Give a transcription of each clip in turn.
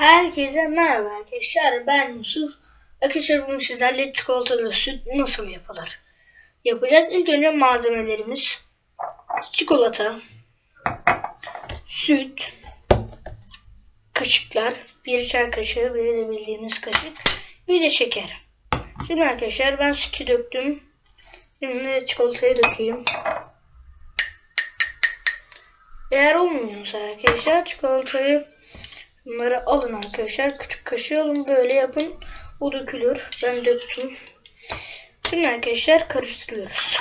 Herkese merhaba arkadaşlar. Ben Yusuf. Arkadaşlar bugün sizlerle çikolatalı süt nasıl yapılır? Yapacağız. İlk önce malzemelerimiz çikolata, süt, kaşıklar, bir çay kaşığı, biri de bildiğimiz kaşık, bir de şeker. Şimdi arkadaşlar ben sütü döktüm. Şimdi çikolatayı dökeyim. Eğer olmuyorsa arkadaşlar çikolatayı bunları alın arkadaşlar. Küçük kaşığı alın böyle yapın. O dökülür. Ben döktüm. Şimdi arkadaşlar karıştırıyoruz.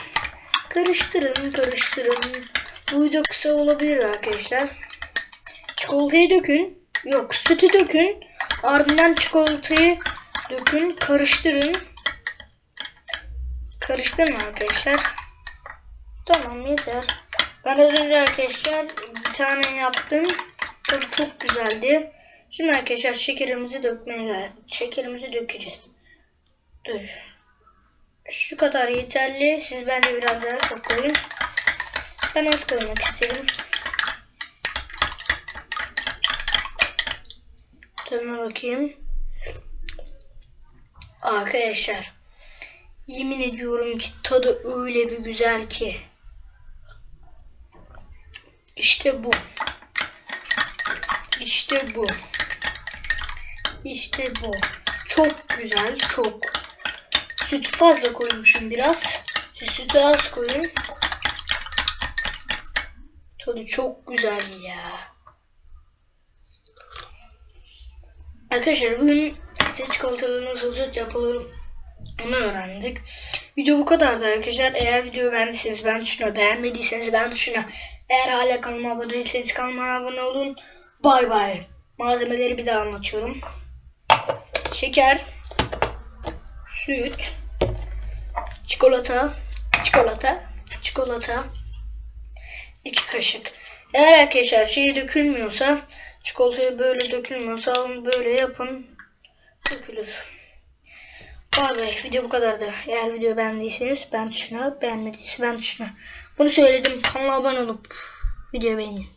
Karıştırın karıştırın. Bu video kısa olabilir arkadaşlar. Çikolatayı dökün. Yok sütü dökün. Ardından çikolatayı dökün. Karıştırın. Karıştırın arkadaşlar. Tamam yeter. Ben az önce arkadaşlar bir tane yaptım. Tadı çok güzeldi. Şimdi arkadaşlar şekerimizi dökmeye geldik. Şekerimizi dökeceğiz. Dur. Şu kadar yeterli. Siz bence biraz daha çok koyun. Ben az koymak istedim. Tadına bakayım. Arkadaşlar. Yemin ediyorum ki tadı öyle bir güzel ki. İşte bu. İşte bu. İşte bu. Çok güzel, çok. Süt fazla koymuşum biraz. Sütü az koyun. Tadı çok güzel ya. Arkadaşlar bugün size çikolatalı nasıl süt yapılır onu öğrendik. Video bu kadardı arkadaşlar. Eğer videoyu beğendiyseniz ben tuşuna, beğenmediyseniz ben tuşuna. Eğer hala kanalıma abone değilseniz kanalıma abone olun. Bay bay. Malzemeleri bir daha anlatıyorum. Şeker, süt, çikolata, çikolata, çikolata, iki kaşık. Eğer arkadaşlar şey dökülmüyorsa, çikolatayı böyle dökülmüyorsa alın böyle yapın. Dökülür. Bay bay. Video bu kadardı. Eğer video beğendiyseniz ben tuşuna, beğenmediyseniz ben tuşuna. Bunu söyledim. Kanala abone olup video beğenin.